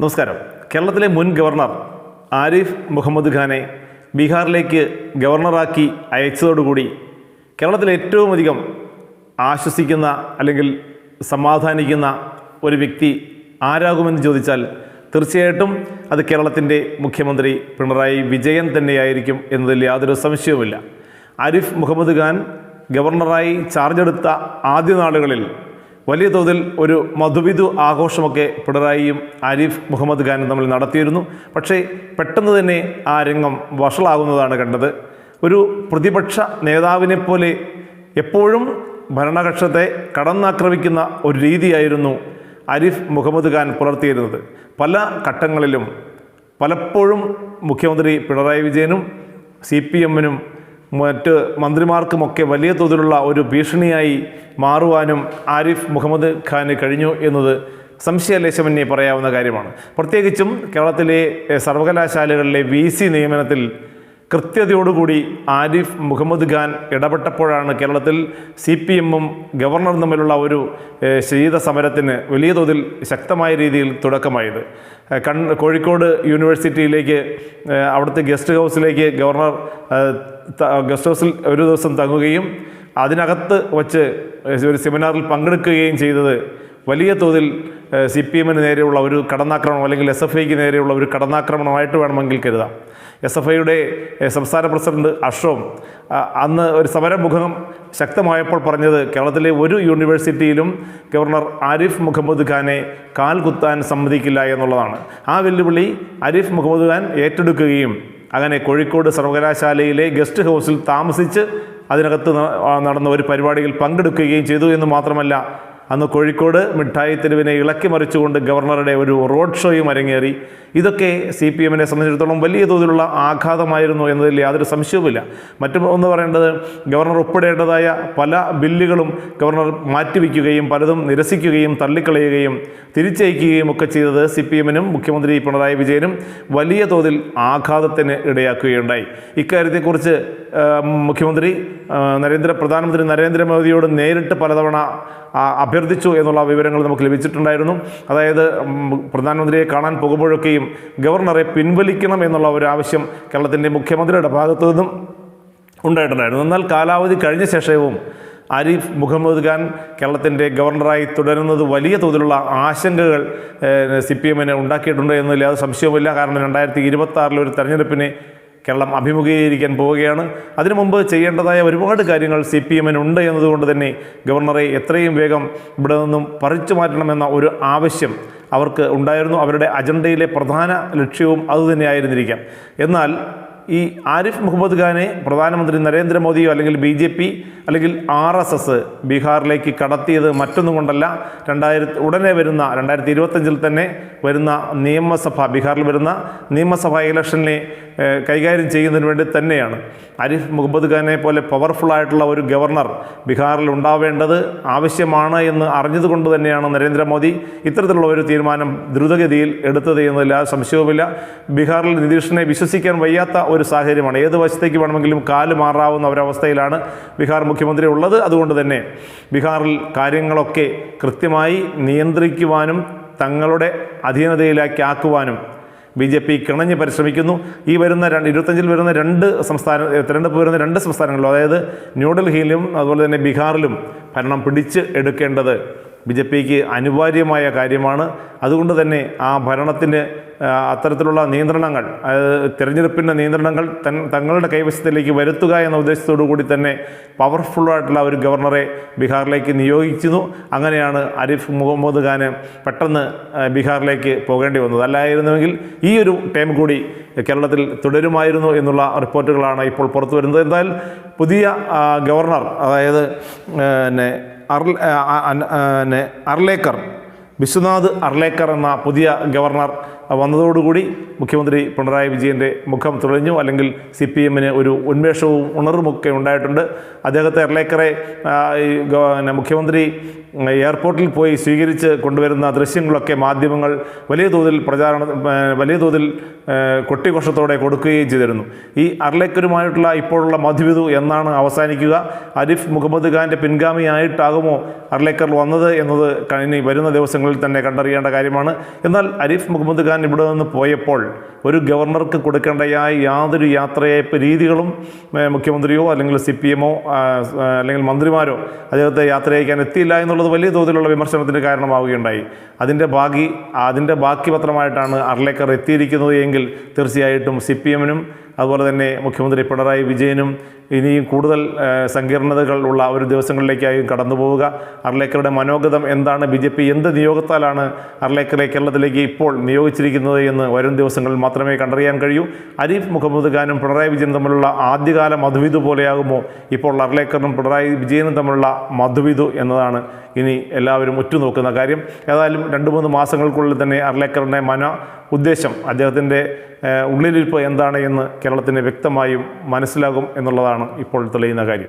നമസ്കാരം. കേരളത്തിലെ മുൻ ഗവർണർ ആരിഫ് മുഹമ്മദ് ഖാനെ ബീഹാറിലേക്ക് ഗവർണറാക്കി അയച്ചതോടുകൂടി കേരളത്തിൽ ഏറ്റവും അധികം ആശ്വസിക്കുന്ന അല്ലെങ്കിൽ സമാധാനിക്കുന്ന ഒരു വ്യക്തി ആരാകുമെന്ന് ചോദിച്ചാൽ തീർച്ചയായിട്ടും അത് കേരളത്തിന്റെ മുഖ്യമന്ത്രി പിണറായി വിജയൻ തന്നെയായിരിക്കും എന്നതിൽ യാതൊരു സംശയവുമില്ല. ആരിഫ് മുഹമ്മദ് ഖാൻ ഗവർണറായി ചാർജെടുത്ത ആദ്യ നാളുകളിൽ വലിയ തോതിൽ ഒരു മധുവിധു ആഘോഷമൊക്കെ പിണറായിയും ആരിഫ് മുഹമ്മദ് ഖാനും തമ്മിൽ നടത്തിയിരുന്നു. പക്ഷേ പെട്ടെന്ന് തന്നെ ആ രംഗം വഷളാകുന്നതാണ് കണ്ടത്. ഒരു പ്രതിപക്ഷ നേതാവിനെ പോലെ എപ്പോഴും ഭരണകക്ഷത്തെ കടന്നാക്രമിക്കുന്ന ഒരു രീതിയായിരുന്നു അരിഫ് മുഹമ്മദ് ഖാൻ പുലർത്തിയിരുന്നത്. പല ഘട്ടങ്ങളിലും പലപ്പോഴും മുഖ്യമന്ത്രി പിണറായി വിജയനും സി പി എമ്മിനും മറ്റ് മന്ത്രിമാർക്കുമൊക്കെ വലിയ തോതിലുള്ള ഒരു ഭീഷണിയായി മാറുവാനും ആരിഫ് മുഹമ്മദ് ഖാന് കഴിഞ്ഞു എന്നത് സംശയലേശമന്യേ പറയാവുന്ന കാര്യമാണ്. പ്രത്യേകിച്ചും കേരളത്തിലെ സർവകലാശാലകളിലെ വി സി നിയമനത്തിൽ കൃത്യതയോടുകൂടി ആരിഫ് മുഹമ്മദ് ഖാൻ ഇടപെട്ടപ്പോഴാണ് കേരളത്തിൽ സി പി എമ്മും ഗവർണറും തമ്മിലുള്ള ഒരു ശീത സമരത്തിന് വലിയ തോതിൽ ശക്തമായ രീതിയിൽ തുടക്കമായത്. കൺ കോഴിക്കോട് യൂണിവേഴ്സിറ്റിയിലേക്ക് അവിടുത്തെ ഗസ്റ്റ് ഹൗസിലേക്ക് ഗവർണർ ഗസ്റ്റ് ഹൗസിൽ ഒരു ദിവസം തങ്ങുകയും അതിനകത്ത് വച്ച് ഒരു സെമിനാറിൽ പങ്കെടുക്കുകയും ചെയ്തത് വലിയ തോതിൽ സി പി എമ്മിന് നേരെയുള്ള ഒരു കടന്നാക്രമണം അല്ലെങ്കിൽ എസ് എഫ് ഐക്ക് നേരെയുള്ള ഒരു കടന്നാക്രമണമായിട്ട് വേണമെങ്കിൽ കരുതാം. എസ് എഫ് ഐയുടെ സംസ്ഥാന പ്രസിഡന്റ് അഷോം അന്ന് ഒരു സമരമുഖം ശക്തമായപ്പോൾ പറഞ്ഞത് കേരളത്തിലെ ഒരു യൂണിവേഴ്സിറ്റിയിലും ഗവർണർ ആരിഫ് മുഹമ്മദ് ഖാനെ കാൽ കുത്താൻ സമ്മതിക്കില്ല എന്നുള്ളതാണ്. ആ വെല്ലുവിളി ആരിഫ് മുഹമ്മദ് ഖാൻ ഏറ്റെടുക്കുകയും അങ്ങനെ കോഴിക്കോട് സർവകലാശാലയിലെ ഗസ്റ്റ് ഹൗസിൽ താമസിച്ച് അതിനകത്ത് നടന്ന ഒരു പരിപാടിയിൽ പങ്കെടുക്കുകയും ചെയ്തു എന്ന് മാത്രമല്ല അന്ന് കോഴിക്കോട് മിഠായി തെരുവിനെ ഇളക്കി മറിച്ചുകൊണ്ട് ഗവർണറുടെ ഒരു റോഡ് ഷോയും അരങ്ങേറി. ഇതൊക്കെ സി പി എമ്മിനെ സംബന്ധിച്ചിടത്തോളം വലിയ തോതിലുള്ള ആഘാതമായിരുന്നു എന്നതിൽ യാതൊരു സംശയവുമില്ല. മറ്റു ഒന്ന് പറയേണ്ടത് ഗവർണർ ഒപ്പിടേണ്ടതായ പല ബില്ലുകളും ഗവർണർ മാറ്റിവെക്കുകയും പലതും നിരസിക്കുകയും തള്ളിക്കളയുകയും തിരിച്ചയക്കുകയും ഒക്കെ ചെയ്തത് സി പി എമ്മിനും മുഖ്യമന്ത്രി പിണറായി വിജയനും വലിയ തോതിൽ ആഘാതത്തിന് ഇടയാക്കുകയുണ്ടായി. ഇക്കാര്യത്തെക്കുറിച്ച് മുഖ്യമന്ത്രി നരേന്ദ്ര പ്രധാനമന്ത്രി നരേന്ദ്രമോദിയോട് നേരിട്ട് പലതവണ അഭ്യർത്ഥിച്ചു എന്നുള്ള വിവരങ്ങൾ നമുക്ക് ലഭിച്ചിട്ടുണ്ടായിരുന്നു. അതായത് പ്രധാനമന്ത്രിയെ കാണാൻ പോകുമ്പോഴൊക്കെയും ഗവർണറെ പിൻവലിക്കണം എന്നുള്ള ഒരു ആവശ്യം കേരളത്തിന്റെ മുഖ്യമന്ത്രിയുടെ ഭാഗത്തു നിന്നും ഉണ്ടായിട്ടുണ്ടായിരുന്നു. എന്നാൽ കാലാവധി കഴിഞ്ഞ ശേഷവും ആരിഫ് മുഹമ്മദ് ഖാൻ കേരളത്തിന്റെ ഗവർണറായി തുടരുന്നത് വലിയ തോതിലുള്ള ആശങ്കകൾ സി പി എമ്മിന് ഉണ്ടാക്കിയിട്ടുണ്ട് എന്നതിൽ അത് സംശയവുമില്ല. കാരണം രണ്ടായിരത്തി ഇരുപത്തി ആറിലെ ഒരു തെരഞ്ഞെടുപ്പിനെ കേരളം അഭിമുഖീകരിക്കാൻ പോവുകയാണ്. അതിനു മുമ്പ് ചെയ്യേണ്ടതായ ഒരുപാട് കാര്യങ്ങൾ സി പി എമ്മിന് ഉണ്ട് എന്നതുകൊണ്ട് തന്നെ ഗവർണറെ എത്രയും വേഗം ഇവിടെ നിന്നും പറിച്ചു മാറ്റണമെന്ന ഒരു ആവശ്യം അവർക്ക് ഉണ്ടായിരുന്നു. അവരുടെ അജണ്ടയിലെ പ്രധാന ലക്ഷ്യവും അതുതന്നെയായിരുന്നിരിക്കാം എന്നാൽ ഈ ആരിഫ് മുഹമ്മദ് ഖാനെ പ്രധാനമന്ത്രി നരേന്ദ്രമോദിയോ അല്ലെങ്കിൽ ബി ജെ പി അല്ലെങ്കിൽ ആർ എസ് എസ് ബീഹാറിലേക്ക് കടത്തിയത് മറ്റൊന്നും കൊണ്ടല്ല രണ്ടായിരത്തി ഉടനെ വരുന്ന രണ്ടായിരത്തി ഇരുപത്തഞ്ചിൽ തന്നെ വരുന്ന നിയമസഭ ബീഹാറിൽ വരുന്ന നിയമസഭാ ഇലക്ഷനെ കൈകാര്യം ചെയ്യുന്നതിന് വേണ്ടി തന്നെയാണ്. ആരിഫ് മുഹമ്മദ് ഖാനെ പോലെ പവർഫുള്ളായിട്ടുള്ള ഒരു ഗവർണർ ബീഹാറിൽ ഉണ്ടാവേണ്ടത് ആവശ്യമാണ് എന്ന് അറിഞ്ഞതുകൊണ്ട് തന്നെയാണ് നരേന്ദ്രമോദി ഇത്തരത്തിലുള്ള ഒരു തീരുമാനം ദ്രുതഗതിയിൽ എടുത്തത് എന്നതിൽ ആ സംശയവുമില്ല. ബീഹാറിൽ നിതീഷിനെ വിശ്വസിക്കാൻ വയ്യാത്ത ഒരു സാഹചര്യമാണ്. ഏത് വശത്തേക്ക് വേണമെങ്കിലും കാൽ മാറാവുന്ന ഒരവസ്ഥയിലാണ് ബീഹാർ മുഖ്യമന്ത്രി ഉള്ളത്. അതുകൊണ്ട് തന്നെ ബീഹാറിൽ കാര്യങ്ങളൊക്കെ കൃത്യമായി നിയന്ത്രിക്കുവാനും തങ്ങളുടെ അധീനതയിലാക്കി ആക്കുവാനും ബി ജെ പി കിണഞ്ഞ് പരിശ്രമിക്കുന്നു. ഈ വരുന്ന രണ്ട് ഇരുപത്തഞ്ചിൽ വരുന്ന രണ്ട് സംസ്ഥാന തിരഞ്ഞെടുപ്പ് വരുന്ന രണ്ട് സംസ്ഥാനങ്ങളിലും അതായത് ന്യൂഡൽഹിയിലും അതുപോലെ തന്നെ ബീഹാറിലും ഭരണം പിടിച്ച് എടുക്കേണ്ടത് ബി ജെ പിക്ക് അനിവാര്യമായ കാര്യമാണ്. അതുകൊണ്ട് തന്നെ ആ ഭരണത്തിന് അത്തരത്തിലുള്ള നിയന്ത്രണങ്ങൾ അതായത് തിരഞ്ഞെടുപ്പിന്റെ നിയന്ത്രണങ്ങൾ തൻ തങ്ങളുടെ കൈവശത്തിലേക്ക് വരുത്തുക എന്ന ഉദ്ദേശത്തോടു കൂടി തന്നെ പവർഫുള്ളായിട്ടുള്ള ഒരു ഗവർണറെ ബീഹാറിലേക്ക് നിയോഗിക്കുന്നു അങ്ങനെയാണ് അരിഫ് മുഹമ്മദ് ഖാന് പെട്ടെന്ന് ബീഹാറിലേക്ക് പോകേണ്ടി വന്നത്. അല്ലായിരുന്നുവെങ്കിൽ ഈ ഒരു ടൈം കൂടി കേരളത്തിൽ തുടരുമായിരുന്നു എന്നുള്ള റിപ്പോർട്ടുകളാണ് ഇപ്പോൾ പുറത്തു വരുന്നത്. എന്തായാലും പുതിയ ഗവർണർ അതായത് പിന്നെ അർലേക്കർ വിശ്വനാഥ് അർലേക്കർ എന്ന പുതിയ ഗവർണർ വന്നതോടുകൂടി മുഖ്യമന്ത്രി പിണറായി വിജയന്റെ മുഖം തുഴഞ്ഞു അല്ലെങ്കിൽ സി പി എമ്മിന് ഒരു ഉന്മേഷവും ഉണർവുമൊക്കെ ഉണ്ടായിട്ടുണ്ട്. അദ്ദേഹത്തെ പിന്നെ മുഖ്യമന്ത്രി എയർപോർട്ടിൽ പോയി സ്വീകരിച്ച് കൊണ്ടുവരുന്ന ദൃശ്യങ്ങളൊക്കെ മാധ്യമങ്ങൾ വലിയ തോതിൽ പ്രചാരണ വലിയ തോതിൽ കൊട്ടിഘോഷത്തോടെ കൊടുക്കുകയും ചെയ്തിരുന്നു. ഈ അർലേക്കരുമായിട്ടുള്ള ഇപ്പോഴുള്ള മധുവിധു എന്നാണ് അവസാനിക്കുക. അരിഫ് മുഹമ്മദ് ഖാന്റെ പിൻഗാമിയായിട്ടാകുമോ അർലേക്കർ വന്നത് എന്നത് ഇനി വരുന്ന ദിവസങ്ങളിൽ തന്നെ കണ്ടറിയേണ്ട കാര്യമാണ്. എന്നാൽ അരിഫ് മുഹമ്മദ് ഖാൻ ഇവിടെ നിന്ന് പോയപ്പോൾ ഒരു ഗവർണർക്ക് കൊടുക്കേണ്ടതായ യാതൊരു യാത്രയയപ്പ് രീതികളും മുഖ്യമന്ത്രിയോ അല്ലെങ്കിൽ സി പി എമ്മോ അല്ലെങ്കിൽ മന്ത്രിമാരോ അദ്ദേഹത്തെ യാത്ര അയക്കാൻ എത്തിയില്ല എന്നുള്ളത് വലിയ തോതിലുള്ള വിമർശനത്തിന് കാരണമാവുകയുണ്ടായി. അതിന്റെ ബാക്കി അതിന്റെ ബാക്കി പത്രമായിട്ടാണ് അർലേക്കർ എത്തിയിരിക്കുന്നത് എങ്കിൽ തീർച്ചയായിട്ടും സി പി എമ്മിനും അതുപോലെ തന്നെ മുഖ്യമന്ത്രി പിണറായി വിജയനും ഇനിയും കൂടുതൽ സങ്കീർണതകൾ ഉള്ള ഒരു ദിവസങ്ങളിലേക്കായും കടന്നു പോവുക അർലേക്കറുടെ മനോഗതം എന്താണ്? ബി ജെ പി എന്ത് നിയോഗത്താലാണ് അർലേക്കറെ കേരളത്തിലേക്ക് ഇപ്പോൾ നിയോഗിച്ചിരിക്കുന്നത് എന്ന് വരും ദിവസങ്ങളിൽ മാത്രമേ കണ്ടറിയാൻ കഴിയൂ. അരീഫ് മുഹമ്മദ് ഖാനും പിണറായി വിജയനും തമ്മിലുള്ള ആദ്യകാല മധുവിധു പോലെയാകുമോ ഇപ്പോൾ അർലേക്കറിനും പിണറായി വിജയനും തമ്മിലുള്ള മധുവിധു എന്നതാണ് ഇനി എല്ലാവരും ഉറ്റുനോക്കുന്ന കാര്യം. ഏതായാലും രണ്ട് മൂന്ന് മാസങ്ങൾക്കുള്ളിൽ തന്നെ അർലേക്കറിന്റെ മന ഉദ്ദേശം അദ്ദേഹത്തിന്റെ ഉള്ളിലിരിപ്പ് എന്താണ് എന്ന് കേരളത്തിന് വ്യക്തമായും മനസ്സിലാകും എന്നുള്ളതാണ് ഇപ്പോൾ തെളിയുന്ന കാര്യം.